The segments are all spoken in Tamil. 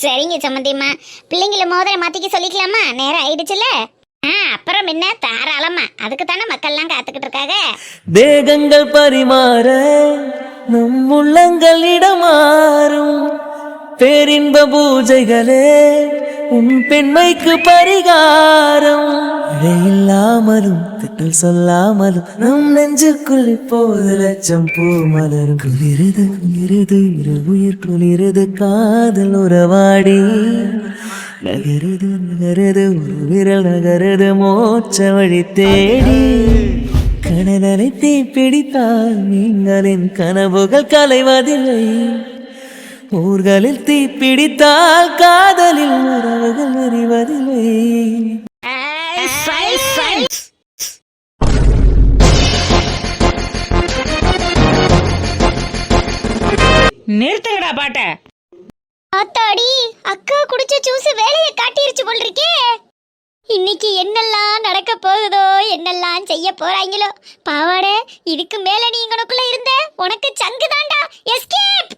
சரிங்க சம்மந்தியம்மா பிள்ளைங்கள மோதிர மாத்திக்க சொல்லிக்கலாமா? நேரம் ஆயிடுச்சுல? ஆ அப்புறம் என்ன? தாராளமா அதுக்கு தானே மக்கள்லாம் காத்துக்கிட்டு இருக்காங்க. தேகங்கள் பரிமாற நம் உள்ளங்கள் இடமாறும். பேரின்ப பூஜைகளே உன் பெண்மைக்கு பரிகாரம். இல்லாமலும் திட்டல் சொல்லாமலும் நம் நெஞ்சுக்குள் இப்போது லட்சம் பூ மலரும். குளிருது குளிருது இரு உயிர் குளிரது காதல் உறவாடி. நகருது நகருது ஒரு விரல் நகருது மோச்ச வழி தேடி. கடலரை தீ பிடித்தால் நீங்களின் கனவுகள் கலைவதில்லை ஊர்களில் தீ பிடித்தால் காதலில் உறவுகள் அறிவதில்லை நிறுத்துங்கடா பாட்ட. ஆத்தாடி அக்கா குடிச்ச ஜூஸ் வேலையை காட்டிருச்சு போல் இருக்கே இன்னைக்கு என்னெல்லாம் நடக்க போகுதோ என்னெல்லாம் செய்ய போறாங்களோ. பாவாடை இதுக்கு மேல நீ இங்கனக்குள்ள இருந்த. உனக்கு சங்கு தாண்டா எஸ்கேப்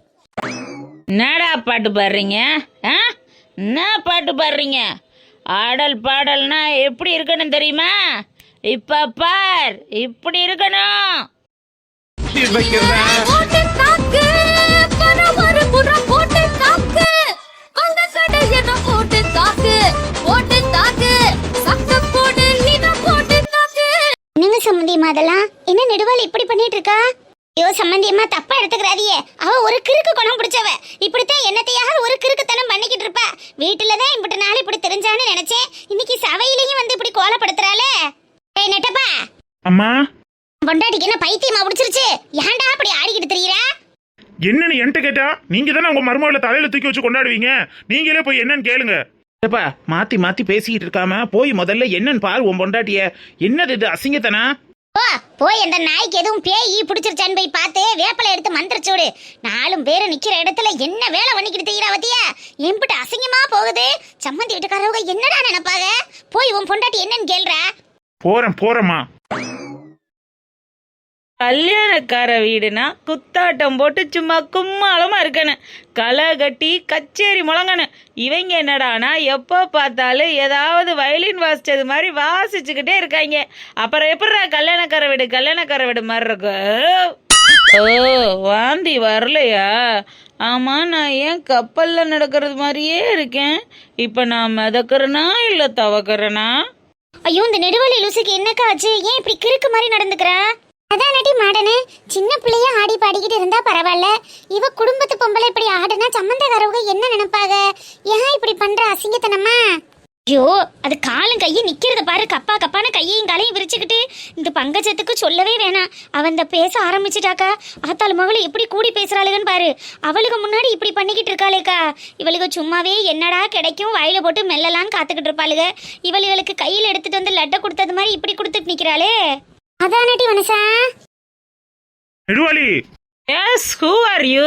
என்னடா பாட்டு பாடுறீங்க? ஆ? என்ன பாட்டு பாடுறீங்க? ஆடல் பாடல்னா எப்படி இருக்கணும் தெரியுமா? இப்ப பார் இப்படி இருக்கணும். போட்டு தாக்கு என்னங்க அதெல்லாம். என்ன நெடுவாள் இப்படி பண்ணிட்டு இருக்கா? ஐயோ சம்மந்தியம்மா தப்பா எடுத்துக்கிறாதியே அவ ஒரு கிறுக்கு குணம் பிடிச்சவ. இப்படித்தான் என்னத்தையாவது ஒரு கிறுக்குத்தனம் பண்ணிக்கிட்டு இருப்பா. வீட்டுலதான் இப்படி நாள் இப்படி தெரிஞ்சான்னு நினைச்சேன். இன்னைக்கு சபையிலையும் வந்து இப்படி கோலப்படுத்துறாளே. ஏய் நெட்டப்பா. அம்மா. பொண்டாட்டிக்கு என்ன பைத்தியமா பிடிச்சிருச்சு? ஏன்டா அப்படி ஆடிக்கிட்டு தெரியறா? என்னன்னு என்கிட்ட கேட்டா நீங்க தானே உங்க மருமகளை தலையில தூக்கி வச்சு கொண்டாடுவீங்க? நீங்களே போய் என்னன்னு கேளுங்க. ஏப்பா மாத்தி மாத்தி பேசிக்கிட்டு இருக்காம போய் முதல்ல என்னன்னு பாரு உன் பொண்டாட்டிய. என்னது இது அசிங்கத்தனா ஓ போய் அந்த நாய்க்கு எதுவும் பேய் பிடிச்சிருச்சான்னு போய் பார்த்து வேப்பலை எடுத்து மந்திரிச்சு நாலும் பேரு நிக்கிற இடத்துல என்ன வேலை பண்ணிக்கிட்டு தெரியறா வத்தியா எம்பிட்டு அசிங்கமா போகுது. சம்மந்தி வீட்டுக்காரவங்க என்னடா நினைப்பாங்க? போய் உன் பொண்டாட்டி என்னன்னு கேள்றா? போறேன் போறேம்மா. கல்யாணக்கார வீடுனா குத்தாட்டம் போட்டு சும்மா கும்மாளமா இருக்கணும் களை கட்டி கச்சேரி முழங்கணும் இவங்க என்னடானா எப்போ பார்த்தாலும் ஏதாவது வயலின் வாசிச்சது மாதிரி வாசிச்சுக்கிட்டே இருக்காங்க. அப்புறம் எப்படிடா கல்யாணக்கார வீடு கல்யாணக்கார வீடு மாதிரி இருக்கும் ஓ வாந்தி வரலையா? ஆமா நான் ஏன் கப்பல்ல நடக்கிறது மாதிரியே இருக்கேன். இப்ப நான் மிதக்கிறனா இல்ல தவக்கிறனா? ஐயோ இந்த நெடுவழி லூசுக்கு என்னக்கா ஆச்சு? ஏன் இப்படி கிறுக்கு மாதிரி நடந்துக்கிறேன் அதானடி மாடனு? சின்ன பிள்ளைய ஆடி பாடிக்கிட்டு இருந்தா பரவாயில்ல இவ குடும்பத்து பொம்பளை இப்படி ஆடுனா சம்மந்தக்காரவங்க என்ன நினைப்பாங்க? ஏன் இப்படி பண்ற அசிங்கத்தனமா? ஐயோ அது காலும் கையும் நிக்கிறத பாரு. கப்பா கப்பான கையையும் காலையும் விரிச்சுக்கிட்டு இந்த பங்கஜத்துக்கு சொல்லவே வேணாம். அவன் இந்த பேச ஆரம்பிச்சிட்டாக்கா ஆத்தாள் மகளும் எப்படி கூடி பேசுறாளுகன்னு பாரு. அவளுக்கு முன்னாடி இப்படி பண்ணிக்கிட்டு இருக்காளேக்கா. இவளுக்கு சும்மாவே என்னடா கிடைக்கும் வாயில போட்டு மெல்லலான்னு காத்துக்கிட்டு இருப்பாளுக. இவள் இவளுக்கு கையில் எடுத்துட்டு வந்து லட்டை கொடுத்தது மாதிரி இப்படி கொடுத்துட்டு நிக்கிறாளே. அதானடி மனுஷா? நெடுவாளி. எஸ் ஹூ ஆர் யூ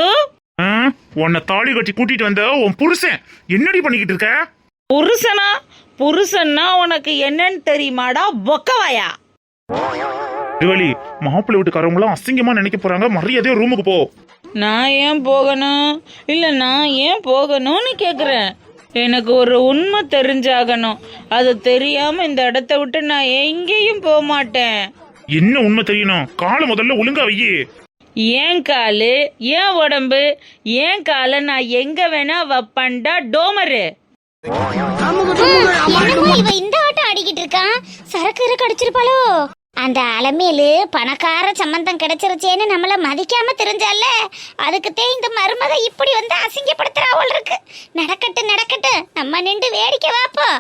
ஆ, உன்னை தாலி கட்டி கூட்டிட்டு வந்த உன் புருஷன். என்னடி பண்ணிக்கிட்டு இருக்க? புருஷனா? புருஷன்னா உனக்கு என்னன்னு தெரியுமாடா? பொக்கவாயா? நெடுவாளி மாப்பிள்ளை வீட்டுக்காரவங்களும் அசிங்கமா நினைக்க போறாங்க. மரியாதையா ரூமுக்கு போ. நான் ஏன் போகணும்? இல்ல நான் ஏன் போகணும்னு கேக்குறேன். எனக்கு ஒரு உண்மை தெரிஞ்சாகணும். அது தெரியாம இந்த இடத்த விட்டு நான் எங்கேயும் போக மாட்டேன். என்ன உண்மை தெரியணும்? காலை முதல்ல ஒழுங்கா வையி. ஏன் காலு? ஏன் உடம்பு? ஏன் காலை? நான் எங்க வேணா வப்பண்டா டோமரு. என்னமோ இவ இந்த ஆட்டம் ஆடிக்கிட்டு இருக்கான் சரக்கு இருக்கு அடிச்சிருப்பாளோ அந்த அலமேலு பணக்கார சம்பந்தம் கிடைச்சிருச்சேன்னு நம்மள மதிக்காம தெரிஞ்சால அதுக்குத்தே இந்த மருமக இப்படி வந்து அசிங்கப்படுத்துறா போல் இருக்கு. நடக்கட்டு நடக்கட்டு நம்ம நின்று வேடிக்கை வாப்போம்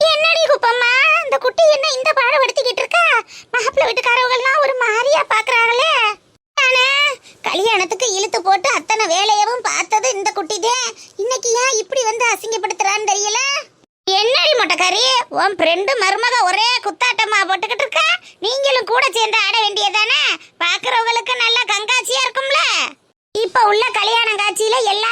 என்னடி குப்பம்மா? இந்த குட்டி என்ன இந்த பாடுபடுத்திக்கிட்டு இருக்கா? மாப்பிள்ளை வீட்டுக்காரவங்கள்லாம் ஒரு மாதிரியா பாக்குறாங்களே. ஆனா கல்யாணத்துக்கு இழுத்து போட்டு அத்தனை வேலையவும் பார்த்தது இந்த குட்டிதே. இன்னைக்கு ஏன் இப்படி வந்து அசிங்கப்படுத்துறான்னு தெரியல? என்னடி மொட்டைக்காரி உன் ஃப்ரெண்டு மருமக ஒரே குத்தாட்டமா போட்டுக்கிட்டு இருக்கா? நீங்களும் கூட சேர்ந்து ஆட வேண்டியதானே? பாக்குறவங்களுக்கு நல்லா கங்காட்சியா இருக்கும்ல. இப்ப உள்ள கல்யாண காட்சியில எல்லா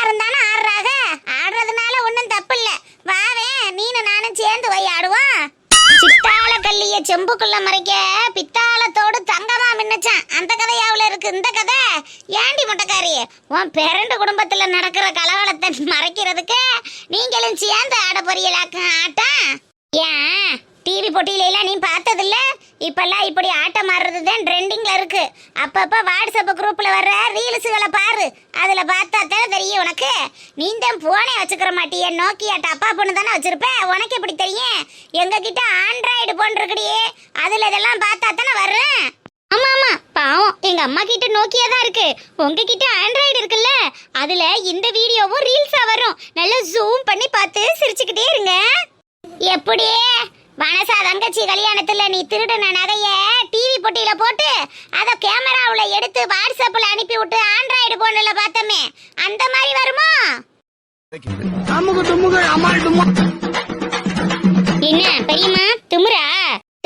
செம்புக்குள்ள மறைக்க பித்தாளத்தோடு தங்கமா மின்னுச்சான். அந்த கதையாவில் இருக்கு. இந்த கதை? ஏண்டி முட்டைக்காரி? உன் பிறண்டு குடும்பத்தில் நடக்கிற கலவரத்தை மறைக்கிறதுக்கு நீங்களும் சேர்ந்து ஆட பொரியலாக்க ஆட்டம் ஏன்? டிவி போட்டியில எல்லாம் நீ பார்த்ததில்ல? இப்பெல்லாம் இப்படி ஆட்டம் ஆடுறது தான் ட்ரெண்டிங்கில் இருக்குது அப்பப்போ வாட்ஸ்அப் குரூப்பில் வர்ற ரீல்ஸுகளை பாரு. அதில் பார்த்தா தானே தெரியும் உனக்கு? நீ தான் ஃபோனே வச்சுக்கிற மாட்டியே. நோக்கியா டப்பா பொண்ணு தானே வச்சுருப்பேன் உனக்கு எப்படி தெரியும்? எங்ககிட்ட ஆண்ட்ராய்டு ஃபோன் இருக்குடியே. அதில் இதெல்லாம் பார்த்தா தானே வர்றேன் ஆமாம் ஆமாம் பாவம். எங்கள் அம்மா கிட்ட நோக்கியா தான் இருக்கு. உங்ககிட்ட ஆண்ட்ராய்டு இருக்குல்ல? அதில் இந்த வீடியோவும் ரீல்ஸாக வரும். நல்லா ஜூம் பண்ணி பார்த்து சிரிச்சுக்கிட்டே இருங்க. எப்படி வனசா தங்கச்சி கல்யாணத்துல நீ திருடின நகைய டிவி பொட்டியில போட்டு அத கேமராவுல எடுத்து வாட்ஸ்அப்ல அனுப்பி விட்டு ஆண்ட்ராய்டு போன்ல பார்த்தமே. அந்த மாதிரி வருமா? என்ன பெரியம்மா திமுறா?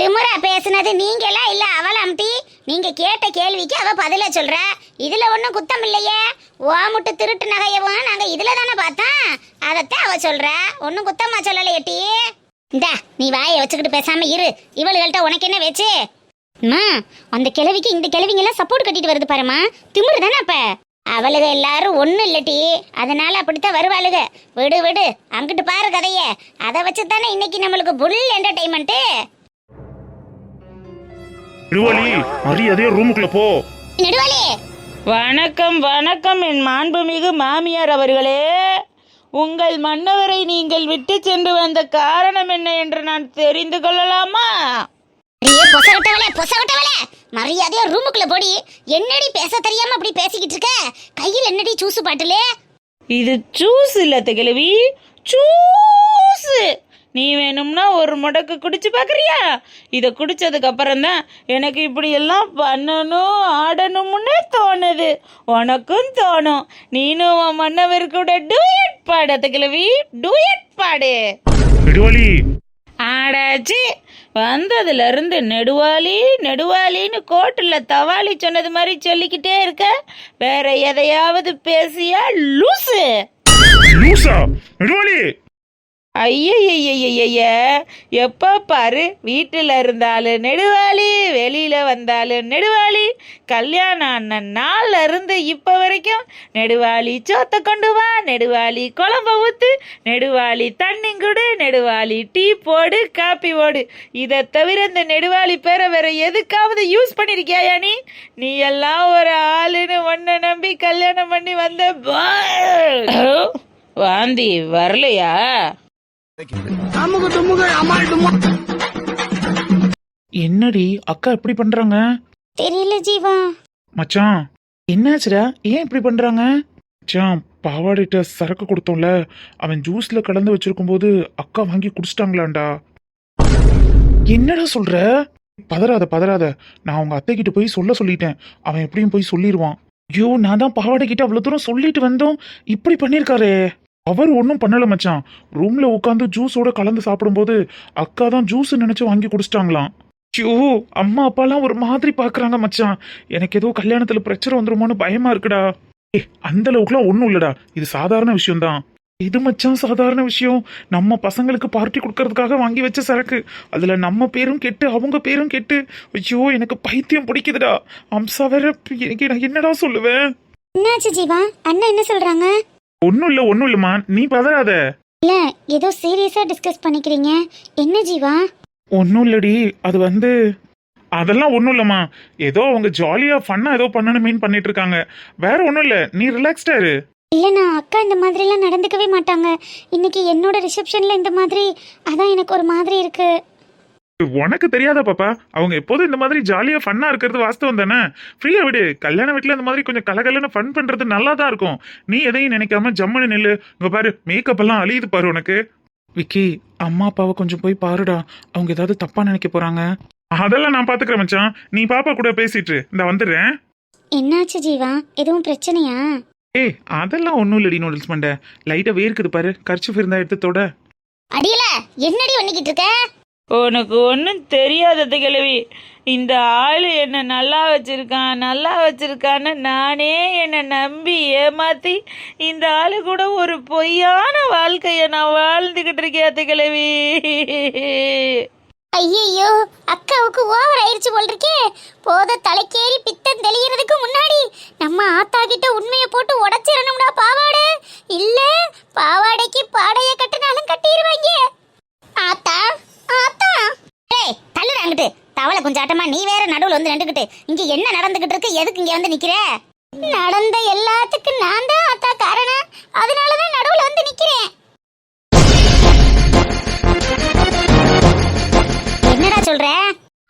திமுறா பேசுனது நீங்களா இல்ல அவள அம்டி நீங்க கேட்ட கேள்விக்கு அவ பதில சொல்ற. இதுல ஒண்ணும் குத்தம் இல்லையே. ஓமுட்டு திருட்டு நகையவும் நாங்க இதுல தானே பார்த்தோம். அதத்தான் அவ சொல்ற. ஒண்ணும் குத்தமா சொல்லலையட்டி இந்தா நீ வாயை வச்சுக்கிட்டு பேசாம இரு. இவளுகள்ட்ட உனக்கு என்ன வேச்சு அம்மா அந்த கிழவிக்கு இந்த கிழவிங்க எல்லாம் சப்போர்ட் கட்டிட்டு வருது பாருமா திமிரு தானே அப்ப? அவளுக எல்லாரும் ஒண்ணும் இல்லட்டி. அதனால அப்படித்தான் வருவாளுக. விடு விடு. அங்கிட்டு பாரு கதைய. அதை வச்சு தானே இன்னைக்கு நம்மளுக்கு புல் என்டர்டைன்மெண்ட் திருவள்ளி மரியாதையா ரூமுக்குள்ள போ. நெடுவாளி! வணக்கம் வணக்கம் என் மாண்புமிகு மாமியார் அவர்களே. உங்கள் மன்னவரை நீங்கள் விட்டு சென்று வந்த காரணம் என்ன என்று நான் தெரிந்து கொள்ளலாமா? மரியாதையா ரூமுக்குள்ள போடி. என்னடி பேச தெரியாம அப்படி பேசிக்கிட்டு இருக்க? கையில் என்னடி சூசு பாட்டுலே? இது ஜூஸ் இல்ல கிழவி ஜூஸ் நீ வேணும்னா ஒரு முடக்கு குடிச்சு பார்க்கறியா இதை குடிச்சதுக்கு அப்புறம் தான் எனக்கு இப்படி எல்லாம் பண்ணணும் ஆடணும்னு தோணுது. உனக்கும் தோணும். நீனும் உன் மன்னவர் கூட டூயட் பாடு கிழவி டூயட் பாடு. ஆடாச்சி. வந்ததுல இருந்து நெடுவாளி நெடுவாளின்னு கோட்டுல தவாளி சொன்னது மாதிரி சொல்லிக்கிட்டே இருக்க. வேற எதையாவது பேசியா? லூசு. லூசா? திருவள்ளி ஐயய்யய்யய்ய எப்போ பாரு வீட்டில் இருந்தாலும் நெடுவாளி வெளியில வந்தாலும் நெடுவாளி கல்யாணம் ஆன நாள்ல இருந்து இப்போ வரைக்கும் நெடுவாளி சோத்தை கொண்டு வா நெடுவாளி குழம்ப ஊத்து நெடுவாளி தண்ணி குடு நெடுவாளி டீ போடு காப்பி போடு இதை தவிர இந்த நெடுவாளி பேரை வேற எதுக்காவது யூஸ் பண்ணிருக்கியா நீ? நீ எல்லாம் ஒரு ஆளுன்னு ஒன்ன நம்பி கல்யாணம் பண்ணி வந்த வாந்தி வரலையா? என்னடி அக்கா இப்படி பண்றாங்க? தெரியல ஜீவா. மச்சான் என்னாச்சுடா? ஏன் இப்படி பண்றாங்க? மச்சான் பாவாடிட்ட சரக்கு கொடுத்தோம்ல. அவன் ஜூஸ்ல கலந்து வச்சிருக்கும் போது அக்கா வாங்கி குடிச்சிட்டாங்களாண்டா. என்னடா சொல்ற? பதறாத பதறாத. நான் அவங்க அத்தை கிட்ட போய் சொல்ல சொல்லிட்டேன். அவன் எப்படியும் போய் சொல்லிடுவான். ஐயோ நான் தான் பாவாடை கிட்ட அவ்வளவு தூரம் சொல்லிட்டு வந்தோம். இப்படி பண்ணிருக்காரே அவர் ஒன்றும் பண்ணல மச்சான். ரூம்ல உட்காந்து ஜூஸோட கலந்து சாப்பிடும்போது அக்கா தான் ஜூஸ் நினைச்சு வாங்கி குடிச்சிட்டாங்களாம். ஐயோ அம்மா அப்பாலாம் ஒரு மாதிரி பாக்குறாங்க மச்சான். எனக்கு ஏதோ கல்யாணத்துல பிரச்சனை வந்துருமோன்னு பயமா இருக்குடா. ஏ அந்த அளவுக்குலாம் ஒன்றும் இல்லடா. இது சாதாரண விஷயம்தான். இது மச்சான் சாதாரண விஷயம். நம்ம பசங்களுக்கு பார்ட்டி கொடுக்கறதுக்காக வாங்கி வச்ச சரக்கு. அதுல நம்ம பேரும் கெட்டு அவங்க பேரும் கெட்டு. ஐயோ எனக்கு பைத்தியம் பிடிக்குதுடா. அம்சா வேற எனக்கு நான் என்னடா சொல்லுவேன்? என்னாச்சு ஜீவா? அண்ணா என்ன சொல்றாங்க? ஒன்னும் இல்ல ஒன்னும் இல்லம்மா. நீ பதறாத. இல்ல ஏதோ சீரியஸா டிஸ்கஸ் பண்ணிக்கிறீங்க. என்ன ஜீவா? ஒன்றும் இல்லடி அது வந்து அதெல்லாம் ஒன்றும் இல்லைம்மா. ஏதோ அவங்க ஜாலியாக ஃபன்னாக ஏதோ பண்ணணுமேன்னு பண்ணிட்டு இருக்காங்க வேற ஒன்றும் இல்லை நீ ரிலாக்ஸ்டா இரு. இல்லைண்ணா அக்கா இந்த மாதிரிலாம் நடந்துக்கவே மாட்டாங்க. இன்னைக்கு என்னோட ரிசப்ஷன்ல இந்த மாதிரி அதான் எனக்கு ஒரு மாதிரி இருக்கு. உனக்கு தெரியாதா பாப்பா? அவங்க எப்போதும் இந்த மாதிரி ஜாலியாக ஃபன்னாக இருக்கிறது வாஸ்தவம் தானே? ஃப்ரீயாக விடு. கல்யாண வீட்டில் இந்த மாதிரி கொஞ்சம் கலகலன்னு ஃபன் பண்ணுறது நல்லா தான் இருக்கும். நீ எதையும் நினைக்காம ஜம்முன்னு நில்லு. இங்கே பாரு மேக்கப் எல்லாம் அழியுது பாரு உனக்கு. விக்கி அம்மா அப்பாவை கொஞ்சம் போய் பாருடா. அவங்க ஏதாவது தப்பா நினைக்க போறாங்க? அதெல்லாம் நான் பாத்துக்கிறேன் மச்சான். நீ பாப்பா கூட பேசிட்டு இந்த வந்துடுறேன். என்னாச்சு ஜீவா? எதுவும் பிரச்சனையா? ஏய் அதெல்லாம் ஒன்றும் இல்லடி நூடுல்ஸ் மண்டை. லைட்டாக வேர்க்குது பாரு. கர்ச்சிஃப் இருந்தா எடுத்து தொட. அடியில என்னடி பண்ணிக்கிட்டு இருக்க? உனக்கு ஒன்றும் தெரியாதது கிழவி. இந்த ஆள் என்னை நல்லா வச்சிருக்கான் நல்லா வச்சிருக்கான்னு நானே என்னை நம்பி ஏமாத்தி இந்த ஆளு கூட ஒரு பொய்யான வாழ்க்கையை நான் வாழ்ந்துக்கிட்டு இருக்கேன் அத்தை கிழவி. ஐயோ அக்காவுக்கு ஓவர் ஆயிடுச்சு போல் இருக்கே. போத தலைக்கேறி பித்தம் தெளியறதுக்கு முன்னாடி நம்ம ஆத்தா கிட்ட உண்மையை போட்டு உடைச்சிடணும்டா பாவாடை. இல்ல பாவாடைக்கு பாடைய கட்டினாலும் கட்டிடுவாங்க. ஆத்தா ஏய் தள்ளுடா அங்கிட்டு தவளை குஞ்சாட்டமா நீ வேற நடுவுல வந்து நின்றுக்கிட்டு இங்க என்ன நடந்துகிட்டு இருக்கு? எதுக்கு இங்க வந்து நிக்கிற? நடந்த எல்லாத்துக்கும் நான் தான் ஆத்தா காரணம். அதனாலதான் நடுவுல வந்து நிக்கிறேன். என்னடா சொல்ற?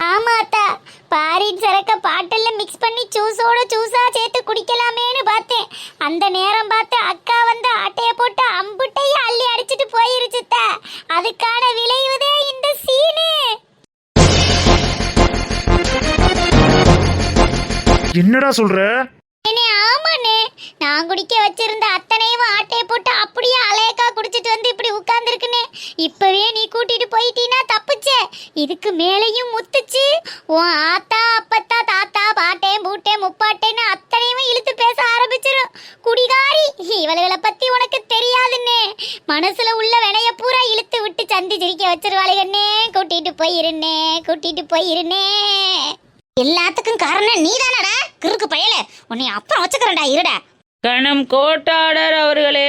ஆமா அத்தா. பாரின் சரக்க பாட்டில்ல மிக்ஸ் பண்ணி ஜூஸோட ஜூஸா சேர்த்து குடிக்கலாமேன்னு பார்த்தேன். அந்த நேரம் பார்த்து அக்கா வந்து ஆட்டைய போட்டு அம்புட்டையும் அள்ளி அடிச்சிட்டு போயிருச்சுத்த அதுக்கான விளைவுதே இந்த சீனு. என்னடா சொல்ற? ஆமாண்ணே. நான் குடிக்க வச்சிருந்த அத்தனையும் ஆட்டைய போட்டு அப்படியே அலையக்கா குடிச்சிட்டு வந்து இப்படி உட்கார்ந்துருக்குனே இப்பவே நீ கூட்டிட்டு போயிட்டீனா தப்புச்சே. இதுக்கு மேலேயும் முத்துச்சு. உன் ஆத்தா அப்பத்தா தாத்தா பாட்டேன் பூட்டேன் முப்பாட்டேன்னு அத்தனையுமே இழுத்து பேச ஆரம்பிச்சிரும். குடிகாரி இவளுகளை பத்தி உனக்கு தெரியாதுன்னே. மனசுல உள்ள வினைய பூரா இழுத்து விட்டு சந்தி சிரிக்க வச்சிருவாளுகண்ணே கூட்டிட்டு போயிருந்தே கூட்டிட்டு போயிருந்தே எல்லாத்துக்கும் காரணம் நீதானடா. கிறுக்கு பயல. உன்னை அப்புறம் வச்சுக்கிறேன்டா இருடா. கணம் கோட்டாடர் அவர்களே.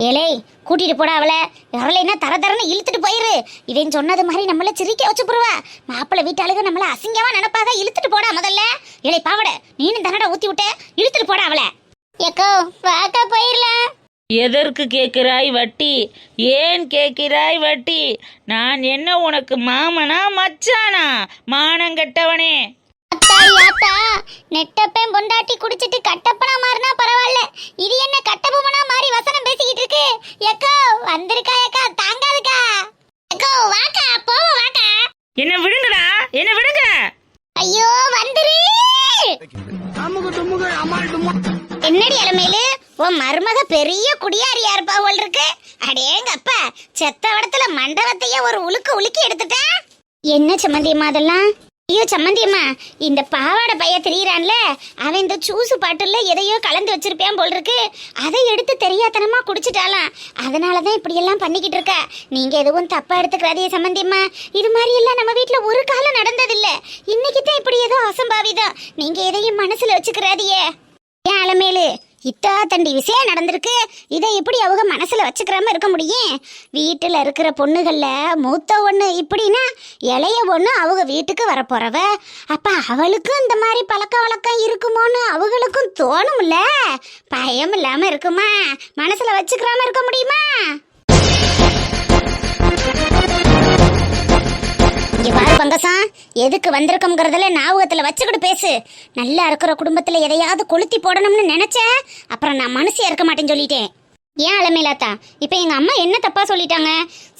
ஏலே கூட்டிட்டு போடா அவளை. வரலைன்னா தர தரன்னு இழுத்துட்டு போயிரு. இவன் சொன்னது மாதிரி நம்மள சிரிக்க வச்சு போடுவா. மாப்பிள்ளை வீட்டாளுக நம்மள அசிங்கமா நினைப்பாக இழுத்துட்டு போடா முதல்ல. ஏலே பாவட நீனும் தன்னடா ஊத்தி விட்ட இழுத்துட்டு போடா அவளை. ஏக்கோ வாக்கா போயிடலாம். எதற்கு கேட்கிறாய் வட்டி? ஏன் கேட்கிறாய் வட்டி? நான் என்ன உனக்கு மாமனா மச்சானா? மானங்கெட்டவனே நெட்டப்பேன் பொண்டாட்டி குடிச்சிட்டு கட்டப்பனா மாறினா பரவாயில்ல. இது என்ன கட்டபொம்மனா மாறி மருமக பெரிய குடியாரியா இருப்பா போல் இருக்கு. அடேங்கப்பா செத்த இடத்துல மண்டபத்தையே ஒரு உலுக்கு உலுக்கி எடுத்துட்டா? என்ன சம்மந்தியம்மா அதெல்லாம்? ஐயோ சம்மந்தியம்மா இந்த பாவாடை பைய தெரியறான்ல அவன் இந்த சூசு பாட்டுல எதையோ கலந்து வச்சிருப்பான் போல் இருக்கு. அதை எடுத்து தெரியாதனமா குடிச்சிட்டாலாம் அதனாலதான் இப்படி எல்லாம் பண்ணிக்கிட்டு இருக்கா. நீங்க எதுவும் தப்பா எடுத்துக்கிறாதே சம்மந்தியம்மா இது மாதிரி எல்லாம் நம்ம வீட்டுல ஒரு காலம் நடந்ததில்ல. இன்னைக்கு தான் இப்படி ஏதோ அசம்பாவிதம். நீங்க எதையும் மனசுல வச்சுக்கிறாதியே ஏன் அலமேலு? இத்தா தண்டி விஷயம் நடந்திருக்கு? இதை எப்படி அவங்க மனசுல வச்சுக்கிறாம இருக்க முடியும்? வீட்டுல இருக்கிற பொண்ணுகள்ல மூத்த ஒண்ணு இப்படின்னா இளைய ஒண்ணு அவங்க வீட்டுக்கு வரப்போறவ அப்ப அவளுக்கும் இந்த மாதிரி பழக்க வழக்கம் இருக்குமோன்னு அவங்களுக்கும் தோணும்ல? பயம் இல்லாம இருக்குமா? மனசுல வச்சுக்கிறாம இருக்க முடியுமா? இங்க பாரு பங்கசம் எதுக்கு வந்திருக்கோங்கிறதுல ஞாபகத்தில் வச்சுக்கிட்டு பேசு. நல்லா இருக்கிற குடும்பத்தில் எதையாவது கொளுத்தி போடணும்னு நினச்சேன் அப்புறம் நான் மனசே இருக்க மாட்டேன்னு சொல்லிட்டேன். ஏன் அலமேலாத்தா? இப்போ எங்கள் அம்மா என்ன தப்பாக சொல்லிட்டாங்க?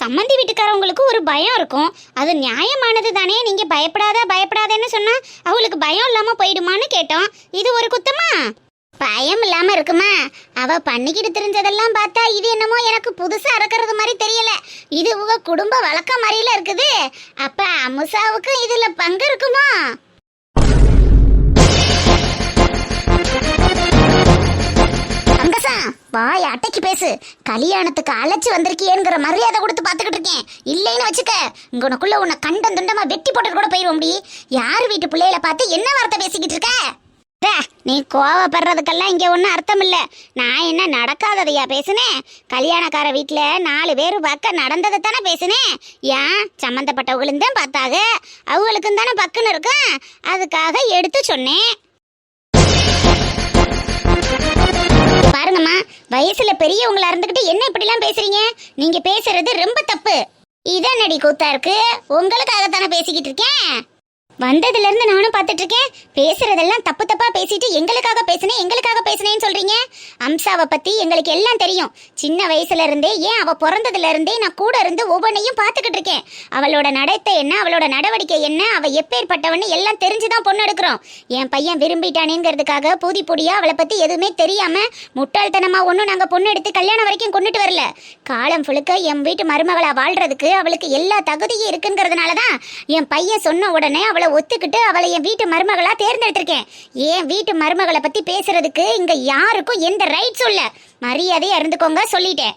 சம்மந்தி வீட்டுக்காரவங்களுக்கு ஒரு பயம் இருக்கும். அது நியாயமானது தானே? நீங்கள் பயப்படாத பயப்படாதேன்னு சொன்னால் அவங்களுக்கு பயம் இல்லாமல் போயிடுமான்னு கேட்டோம். இது ஒரு குத்தமா? பயம் இல்லாம இருக்குமா? அவ பண்ணிக்கிட்டு தெரிஞ்சதெல்லாம் பார்த்தா இது என்னமோ எனக்கு புதுசா இருக்கிறது மாதிரி தெரியல. இது உங்க குடும்ப வழக்கம் மாதிரில இருக்குது. அப்ப அமுசாவுக்கும் இதுல பங்கு இருக்குமா? வாய் அட்டைக்கு பேசு. கல்யாணத்துக்கு அழைச்சி வந்திருக்கியேங்கிற மரியாதை கொடுத்து பார்த்துக்கிட்டு இருக்கேன். இல்லைன்னு வச்சுக்க உனக்குள்ள உன்னை கண்டம் துண்டமா வெட்டி போட்டுட்டு கூட போயிரும் யார் வீட்டு பிள்ளைகளை பார்த்து என்ன வார்த்தை பேசிக்கிட்டு இருக்க? நீ கோவப்படுறதுக்கெல்லாம் இங்கே ஒன்றும் அர்த்தம் இல்லை நான் என்ன நடக்காததையா பேசுனேன் கல்யாணக்கார வீட்டில் நாலு பேர் பக்கம் நடந்ததை தானே பேசுனேன் ஏன்? சம்மந்தப்பட்டவங்களும் தான் பார்த்தாங்க. அவங்களுக்கும் தானே பக்குன்னு இருக்கும். அதுக்காக எடுத்து சொன்னேன் பாருங்கம்மா வயசுல பெரியவங்களா இருந்துகிட்டு என்ன இப்படிலாம் பேசுறீங்க? நீங்க பேசுறது ரொம்ப தப்பு. இதனடி கூத்தா இருக்கு? உங்களுக்காக தானே பேசிக்கிட்டு இருக்கேன். வந்ததுல இருந்து நானும் பார்த்துட்டு இருக்கேன் பேசுறதெல்லாம் தப்பு தப்பா பேசிட்டு எங்களுக்காக பேசினேன் எங்களுக்காக பேசுனேன்னு சொல்றீங்க? அம்சாவை பத்தி எங்களுக்கு எல்லாம் தெரியும். சின்ன வயசுல இருந்தே ஏன் அவ பிறந்ததுல இருந்தே நான் கூட இருந்து ஒவ்வொன்றையும் பார்த்துக்கிட்டு இருக்கேன் அவளோட நடத்தை என்ன அவளோட நடவடிக்கை என்ன அவ எப்பேற்பட்டவன்னு எல்லாம் தெரிஞ்சுதான் பொண்ணு எடுக்கிறோம். என் பையன் விரும்பிட்டானேங்கிறதுக்காக பூதி பொடியா அவளை பத்தி எதுவுமே தெரியாம முட்டாள்தனமா ஒன்றும் நாங்க பொண்ணு எடுத்து கல்யாணம் வரைக்கும் கொண்டுட்டு வரல. காலம் ஃபுழுக்க என் வீட்டு மருமகளா வாழ்றதுக்கு அவளுக்கு எல்லா தகுதியும் இருக்குங்கிறதுனால தான் என் பையன் சொன்ன உடனே அவளை ஒத்துக்கிட்டு அவளை என் வீட்டு மருமகளா தேர்ந்தெடுத்திருக்கேன். என் வீட்டு மருமகளை பத்தி பேசுறதுக்கு இங்க யாருக்கும் எந்த ரைட்ஸும் இல்ல. மரியாதையா இருந்துக்கோங்க சொல்லிட்டேன்.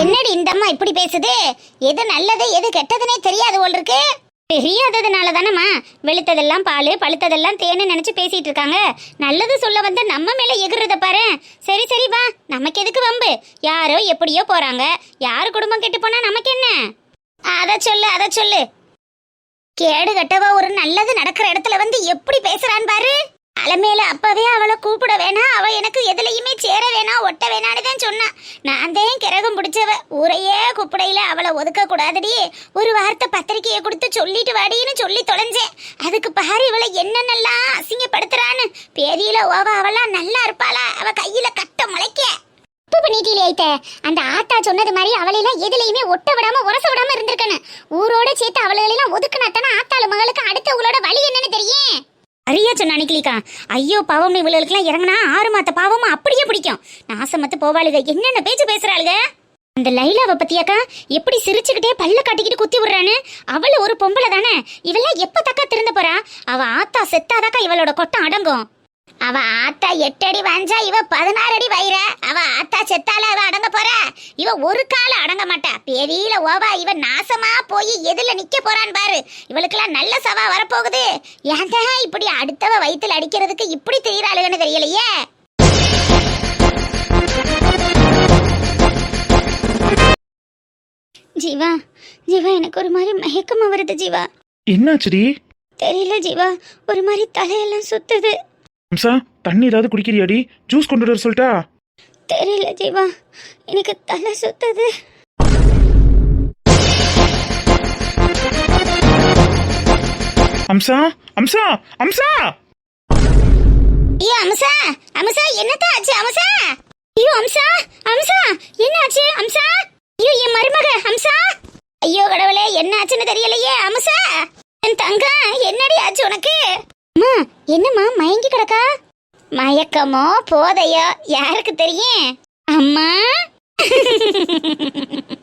என்னடி இந்த அம்மா இப்படி பேசுது? எது நல்லது எது கெட்டதுனே தெரியாது போல் இருக்கு. தெரியாததுனால தானம்மா வெளுத்ததெல்லாம் பால் பழுத்ததெல்லாம் தேன்னு நினச்சி பேசிட்டு இருக்காங்க நல்லது சொல்ல வந்து நம்ம மேலே எகுறத பாரு. சரி சரி வா. நமக்கு எதுக்கு வம்பு? யாரோ எப்படியோ போறாங்க. யார் குடும்பம் கெட்டு போனா நமக்கு என்ன? அதை சொல்லு அதை சொல்லு. கேடு கட்டவா ஒரு நல்லது நடக்கிற இடத்துல வந்து எப்படி பேசுறான் பாரு. அலமேல அப்பவே அவளை கூப்பிட வேணாம் அவ எனக்கு எதுலையுமே சேர வேணாம் ஒட்ட வேணான்னு தான் சொன்னா. நான் தான் கிரகம் பிடிச்சவ. ஊரையே கூப்பிடையில அவளை ஒதுக்க கூடாதடி. ஒரு வார்த்தை பத்திரிக்கையை கொடுத்து சொல்லிட்டு வாடின்னு சொல்லி தொலைஞ்சேன். அதுக்கு பாரு இவளை என்னென்னலாம் அசிங்கப்படுத்துறான்னு. பேதியில ஓவ அவளாம் நல்லா இருப்பாளா? அவ கையில கட்ட முளைக்க. தப்பு பண்ணிட்டீலே ஐத்த அந்த ஆத்தா சொன்னது மாதிரி அவளையெல்லாம் எதுலையுமே ஒட்ட விடாம உரச விடாம இருந்திருக்கணும். ஊரோட சேர்த்து அவளையெல்லாம் ஒதுக்குனாத்தானே ஆத்தாளு மகளுக்கு அடுத்தவங்களோட வழி என்னன்னு தெரியும்? அரியா சொன்ன அன்னைக்கிலிக்கா. ஐயோ பாவம் இவளுக்கெல்லாம் இறங்கினா ஆறு மாத்த பாவம்? அப்படியே பிடிக்கும். நாசமத்து போவாளுக. என்னென்ன பேச்சு பேசுறாளுக? அந்த லைலாவை பத்தியாக்கா எப்படி சிரிச்சுக்கிட்டே பல்ல காட்டிக்கிட்டு குத்தி விடுறான்னு? அவள ஒரு பொம்பளை தானே. இவெல்லாம் எப்ப தக்கா திருந்த போறா? அவ ஆத்தா செத்தாதாக்கா இவளோட கொட்டம் அடங்கும். அவ ஆத்தா எட்டு அடி வாஞ்சா இவ பதினாறு அடி வயிற அவ ஆத்தா செத்தால அவ அடங்க போற இவ ஒரு கால அடங்க மாட்டா. பெரியல ஓவா இவ நாசமா போய் எதுல நிக்க போறான்னு பாரு. இவளுக்கெல்லாம் நல்ல சவா வரப்போகுது. ஏன்டா இப்படி அடுத்தவ வயித்துல அடிக்கிறதுக்கு இப்படி தெரியறாளுன்னு தெரியலையே? ஜீவா ஜீவா எனக்கு ஒரு மாதிரி மயக்கமா வருது ஜீவா. என்னாச்சுடி? தெரியல ஜீவா ஒரு மாதிரி தலையெல்லாம் சுத்துது. தண்ணி ஏதாவது குடிக்கிறியாடி? ஜூஸ் கொண்டு வர சொல்லிட்டா? தெரியல ஜீவா. எனக்கு தலை சுத்துது. அம்சா அம்சா அம்சா! ஐயோ அம்சா அம்சா என்னத்தா ஆச்சு அம்சா? ஐயோ அம்சா அம்சா என்ன ஆச்சு அம்சா? ஐயோ என் மருமக அம்சா? ஐயோ கடவுளே என்ன ஆச்சுன்னு தெரியலையே அம்சா? என் தங்கம் என்னடி ஆச்சு உனக்கு? அம்மா என்னம்மா மயங்கி கிடக்கா? மயக்கமோ போதையோ யாருக்கு தெரியும்? அம்மா?